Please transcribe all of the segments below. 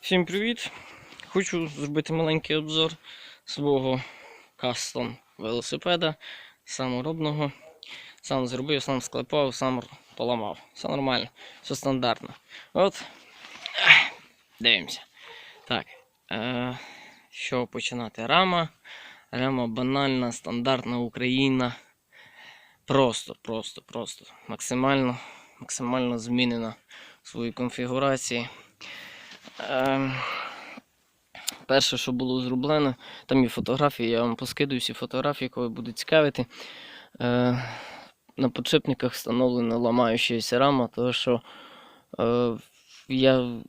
Всім привіт! Хочу зробити маленький обзор свого кастом велосипеда, саморобного. Сам зробив, сам склепав, сам поламав. Все нормально, все стандартно. От, дивимося. Так, е, що починати? Рама. Рама банальна, стандартна Україна. Просто, просто, просто. Максимально, максимально змінена в своїй конфігурації. Ем, перше, що було зроблено, там є фотографії, я вам поскидую всі фотографії, коли буде цікавити. Е, на подшипниках встановлена ламаючася рама, тому що е, я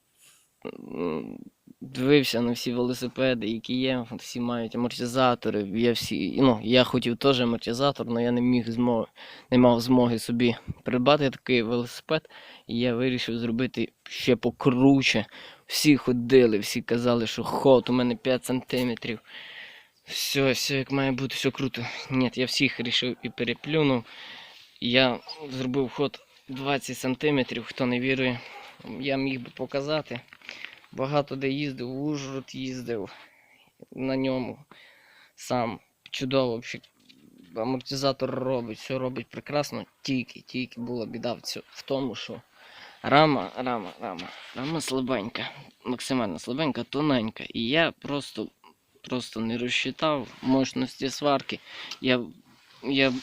дивився на всі велосипеди, які є, всі мають амортизатори. Я, всі, ну, я хотів теж амортизатор, але я не міг змоги, не мав змоги собі придбати такий велосипед. І я вирішив зробити ще покруче. Всі ходили, всі казали, що ход у мене 5 сантиметрів. Все, все як має бути, все круто. Ні, я всіх вирішив і переплюнув. Я зробив ход 20 сантиметрів, хто не вірує, я міг би показати. Багато де їздив, в Ужгород їздив на ньому сам. Чудово. Амортизатор робить, все робить прекрасно. Тільки, тільки була біда в, тому, що рама, рама, рама, рама слабенька, максимально слабенька, тоненька. І я просто, просто не розчитав мощності сварки. Я, я,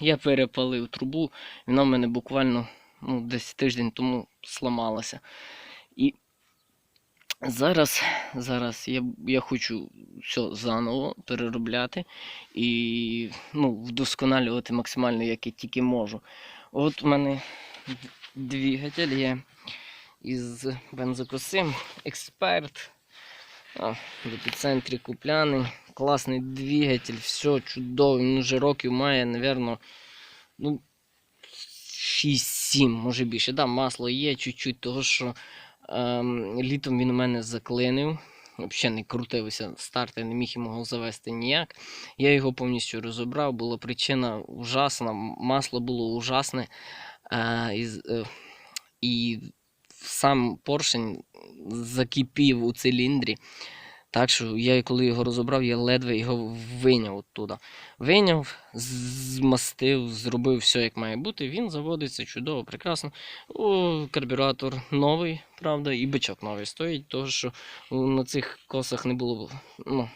я перепалив трубу, вона в мене буквально ну, десь тиждень тому сламалася. І зараз, зараз я, я хочу все заново переробляти і ну, вдосконалювати максимально, як я тільки можу. От у мене двигатель є із бензокосим, експерт. В епіцентрі купляний. Класний двигатель, все чудово. Він вже років має, напевно, ну, 6-7, може більше. Да, масло є чуть-чуть, того що літом він у мене заклинив. Взагалі не крутився стартер, не міг його завести ніяк. Я його повністю розібрав, була причина ужасна, масло було ужасне. Е, і, е, і сам поршень закипів у циліндрі. Так що я коли його розібрав, я ледве його виняв оттуда. Виняв, змастив, зробив все як має бути. Він заводиться чудово, прекрасно. О, карбюратор новий, правда, і бичок новий стоїть, тому що на цих косах не було ну,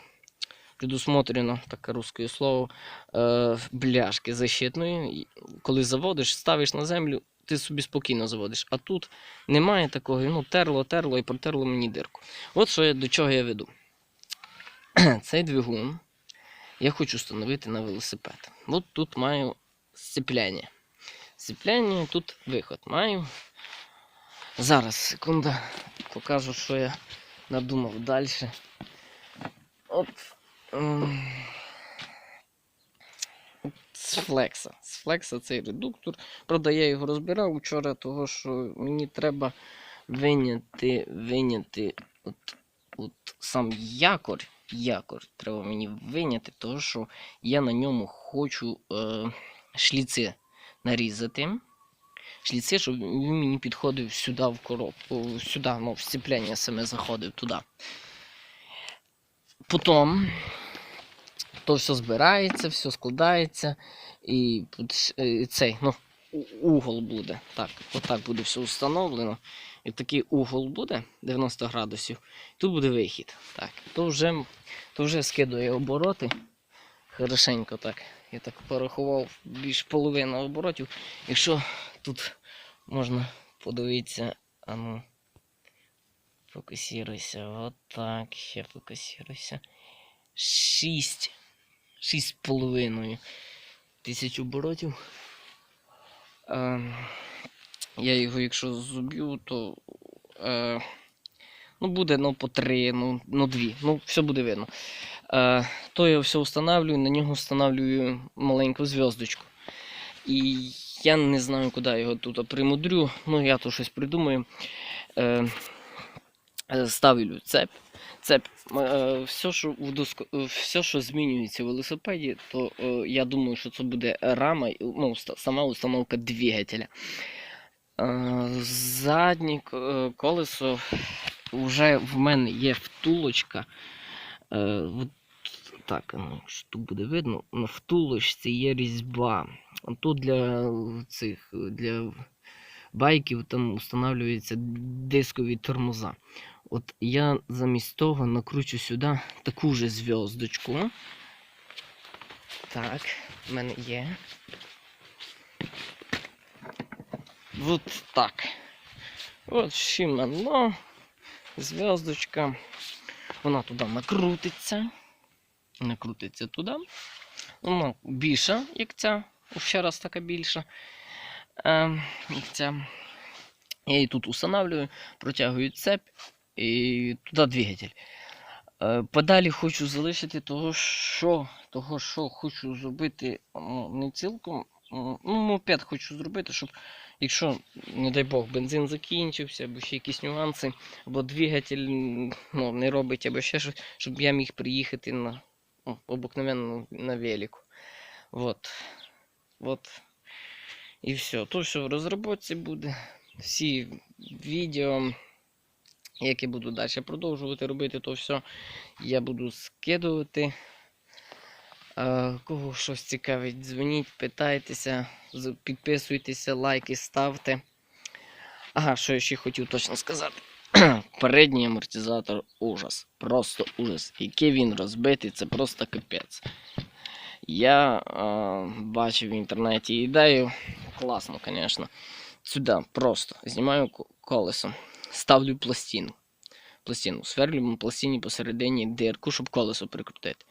предусмотрено, таке русське слово, е, бляшки защитної. Коли заводиш, ставиш на землю, ти собі спокійно заводиш. А тут немає такого, ну, терло, терло і протерло мені дирку. От що я, до чого я веду. Цей двигун я хочу встановити на велосипед. От тут маю сцепляння. Сцепляння, тут виход маю. Зараз, секунда, покажу, що я надумав далі. От. ем, З флекса. З флекса цей редуктор. Правда, я його розбирав вчора, того що мені треба виняти, виняти от, от сам якор. Якор треба мені виняти, того що я на ньому хочу е, шліци нарізати. Шліци, щоб він мені підходив сюди в коробку, сюди, ну, в сцепляння саме заходив туди. Потім то все збирається, все складається, і е, цей, ну, угол буде. Так, отак буде все встановлено. І такий угол буде 90 градусів. Тут буде вихід. Так, то вже, то вже скидує обороти. Хорошенько так. Я так порахував більш половини оборотів. Якщо тут можна подивитися, а ну. Фокусируйся. Вот так. Ще фокусируйся. Шість. Шість з половиною тисяч оборотів. Е, я його, якщо зуб'ю, то е, ну, буде ну, по три, ну, ну дві. Ну, все буде видно. Е, то я все встановлюю, на нього встановлюю маленьку зв'язочку. І я не знаю, куди його тут примудрю. Ну, я то щось придумаю. Е, е, ставлю цеп. Цеп. Е, все, що вдоско... е, все, що змінюється в велосипеді, то е, я думаю, що це буде рама, ну, сама установка двигателя. Заднє колесо вже в мене є втулочка. Так, ну, що тут буде видно, на втулочці є різьба. Тут для цих для байків там встановлюються дискові тормоза. От я замість того накручу сюди таку же зв'язочку. Так, в мене є. От так. От щіменно. Зв'язочка. Вона туди накрутиться. Накрутиться туди. Вона більша, як ця. Ще раз така більша. Е, як ця. Я її тут устанавливаю, протягую цепь і туди двигатель. Е, Подалі хочу залишити того, що, того, що хочу зробити не цілком. Ну, мопед хочу зробити, щоб якщо, не дай Бог, бензин закінчився, або ще якісь нюанси, або двигатель ну, не робить, або ще щось, щоб я міг приїхати на ну, обикновенно на велику. Вот. Вот. І все. То все в розробці буде. Всі відео, які буду далі продовжувати робити, то все я буду скидувати. Е, Кого щось цікавить, дзвоніть, питайтеся, підписуйтеся, лайки ставте. Ага, що я ще хотів точно сказати. Передній амортизатор ужас. Просто ужас. Який він розбитий, це просто капець. Я е, бачив в інтернеті ідею. Класно, звісно. Сюди просто знімаю колесо, ставлю пластину. Пластину, сверлю в пластині посередині дирку, щоб колесо прикрутити.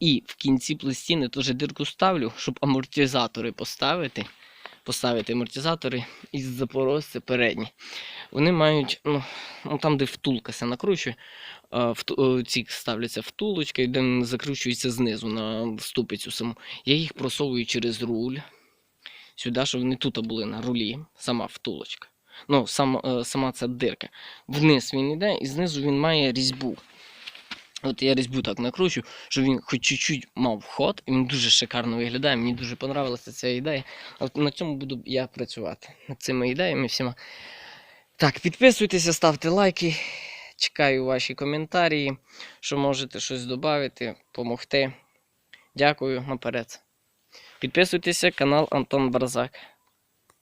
І в кінці пластини теж дирку ставлю, щоб амортизатори поставити. Поставити амортизатори із запорожця передні. Вони мають, ну, ну там, де втулка се накручує, вту- е, ці ставляться втулочки, де вони закручуються знизу на ступицю саму. Я їх просовую через руль сюди, щоб вони тут були на рулі, сама втулочка. Ну, сама, е, сама ця дирка. Вниз він йде, і знизу він має різьбу. От я різьбу так накручу, щоб він хоч чуть-чуть мав ход, і він дуже шикарно виглядає. Мені дуже понравилася ця ідея. От на цьому буду я працювати. Над цими ідеями всіма. Так, підписуйтеся, ставте лайки. Чекаю ваші коментарі, що можете щось додати, допомогти. Дякую наперед. Підписуйтеся, канал Антон Барзак.